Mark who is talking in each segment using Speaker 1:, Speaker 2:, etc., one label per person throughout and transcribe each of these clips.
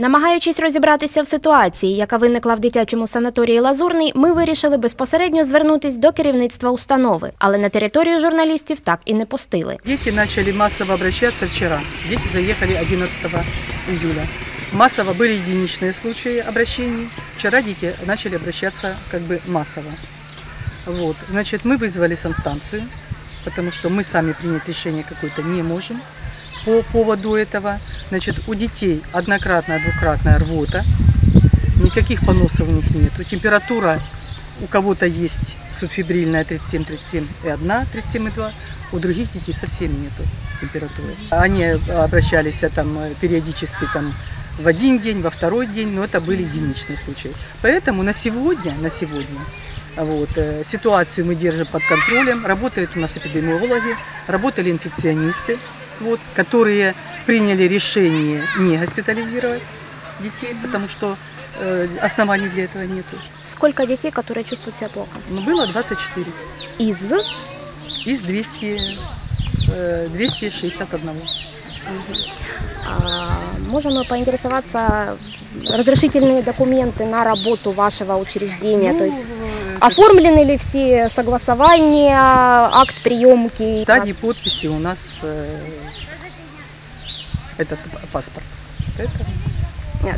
Speaker 1: Намагаючись розібратися в ситуації, яка виникла в дитячому санаторії Лазурний, ми вирішили безпосередньо звернутись до керівництва установи, але на територію журналістів так і не пустили.
Speaker 2: Дети начали массово обращаться вчера. Дети заехали 11 июля. Массово были единичные случаи обращений. Вчера дети начали обращаться как бы массово. Вот. Значит, мы вызвали санстанцию, потому что мы сами принять решение какое-то не можем По поводу этого. Значит, у детей однократная, двукратная рвота, никаких поносов у них нет. Температура у кого-то есть субфибрильная 37-37 и 1, 37,2, у других детей совсем нету температуры. Они обращались э, там э, периодически там в один день, во второй день, но это были единичные случаи. Поэтому на сегодня, на сегодня вот, э, ситуацию мы держим под контролем. Работают у нас эпидемиологи, работали инфекционисты, вот, которые приняли решение не госпитализировать детей, потому что э, оснований для этого нету.
Speaker 1: Сколько детей, которые чувствуют себя плохо?
Speaker 2: Но было 24
Speaker 1: Из
Speaker 2: из 200, э, 261.
Speaker 1: а, можем мы поинтересоваться разрешительные документы на работу вашего учреждения, то есть оформлены ли все согласования, акт приемки?
Speaker 2: стадии подписи у нас э, этот паспорт. Поэтому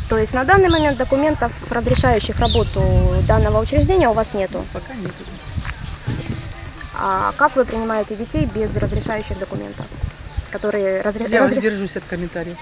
Speaker 1: То есть на данный момент документов, разрешающих работу данного учреждения, у вас нету.
Speaker 2: пока нет.
Speaker 1: А как вы принимаете детей без разрешающих документов? Которые разре...
Speaker 2: Я
Speaker 1: разреш-
Speaker 2: воздержусь от комментариев.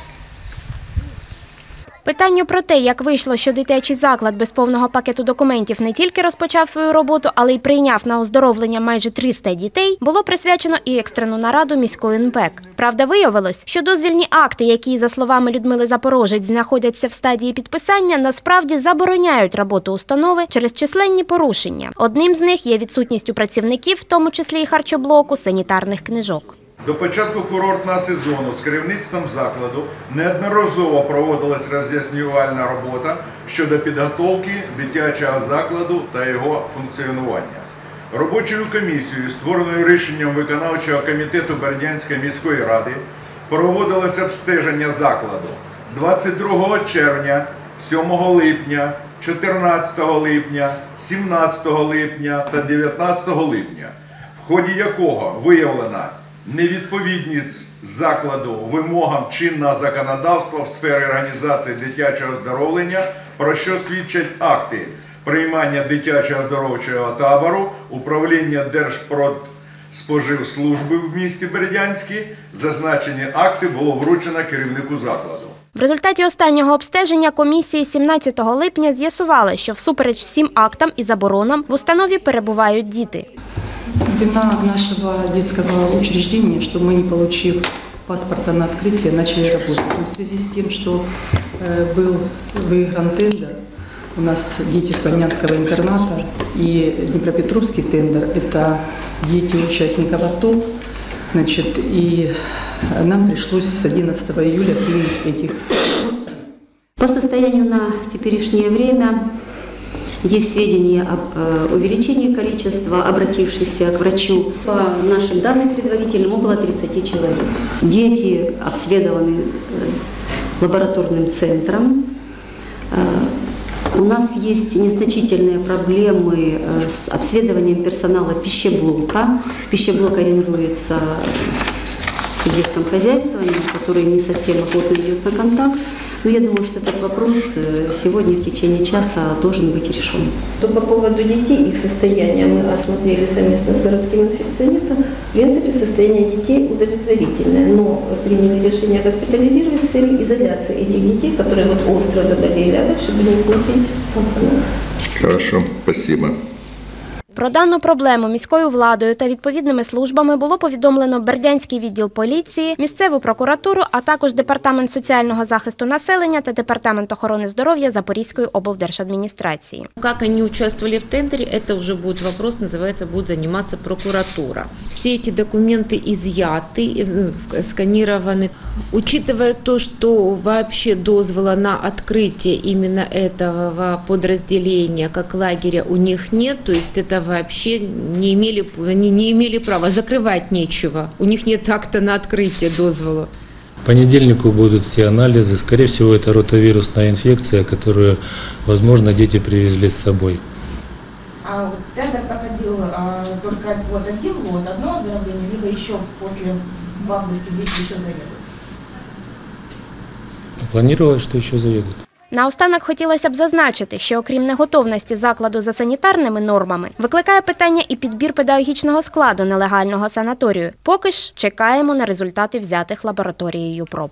Speaker 1: Питанню про те, як вийшло, що дитячий заклад без повного пакету документів не тільки розпочав свою роботу, але й прийняв на оздоровлення майже 300 дітей, було присвячено і екстрену нараду міської НПЕК. Правда, виявилось, що дозвільні акти, які, за словами Людмили Запорожець, знаходяться в стадії підписання, насправді забороняють роботу установи через численні порушення. Одним з них є відсутність у працівників, в тому числі і харчоблоку, санітарних книжок.
Speaker 3: До початку курортного сезону з керівництвом закладу неодноразово проводилась роз'яснювальна робота щодо підготовки дитячого закладу та його функціонування. Робочою комісією, створеною рішенням виконавчого комітету Бердянської міської ради, проводилось обстеження закладу 22 червня, 7 липня, 14 липня, 17 липня та 19 липня, в ході якого виявлена невідповідність закладу вимогам чинного законодавства в сфері організації дитячого оздоровлення, про що свідчать акти приймання дитячого оздоровчого табору, управління Держпродспоживслужби в місті Бердянській. Зазначені акти було вручено керівнику закладу.
Speaker 1: В результаті останнього обстеження комісії 17 липня з'ясували, що всупереч всім актам і заборонам в установі перебувають діти.
Speaker 2: Вина нашего детского учреждения, что мы, не получив паспорта на открытие, начали работать. Но в связи с тем, что э, был выигран тендер, у нас дети Слонянского интерната и Днепропетровский тендер – это дети участников АТО, значит, и нам пришлось с 11 июля принять этих
Speaker 4: По состоянию на теперешнее время есть сведения об э, увеличении количества обратившихся к врачу. По нашим данным предварительным, около 30 человек. Дети обследованы э, лабораторным центром. Э, У нас есть незначительные проблемы с обследованием персонала пищеблока. Пищеблок арендуется субъектом хозяйствования, который не совсем охотно идет на контакт. Но я думаю, что этот вопрос э, сегодня в течение часа должен быть решен.
Speaker 5: То по поводу детей, их состояния мы осмотрели совместно с городским инфекционистом. В принципе, состояние детей удовлетворительное, но приняли решение госпитализировать с целью изоляции этих детей, которые вот остро заболели, а дальше будем смотреть.
Speaker 3: Хорошо, спасибо.
Speaker 1: Про дану проблему міською владою та відповідними службами було повідомлено Бердянський відділ поліції, місцеву прокуратуру, а також департамент соціального захисту населення та департамент охорони здоров'я Запорізької облдержадміністрації.
Speaker 6: Как они участвовали в тендере, это уже будет вопрос, называется, будет заниматься прокуратура. Все эти документы изъяты, э, сканированы. Учитывая то, что вообще дозвола на открытие именно этого подразделения как лагеря у них нет, то есть это вообще не имели, они не имели права, закрывать нечего. У них нет акта на открытие дозвола.
Speaker 7: В понедельнику будут все анализы. Скорее всего, это ротавирусная инфекция, которую, возможно, дети привезли с собой.
Speaker 8: А вот тендер проходил а, только вот один год, одно оздоровление, либо еще после в августе дети еще заедут.
Speaker 7: Планировалось, що ще заїдуть.
Speaker 1: Наостанок хотілося б зазначити, що окрім неготовності закладу за санітарними нормами, викликає питання і підбір педагогічного складу нелегального санаторію. Поки ж чекаємо на результати взятих лабораторією проб.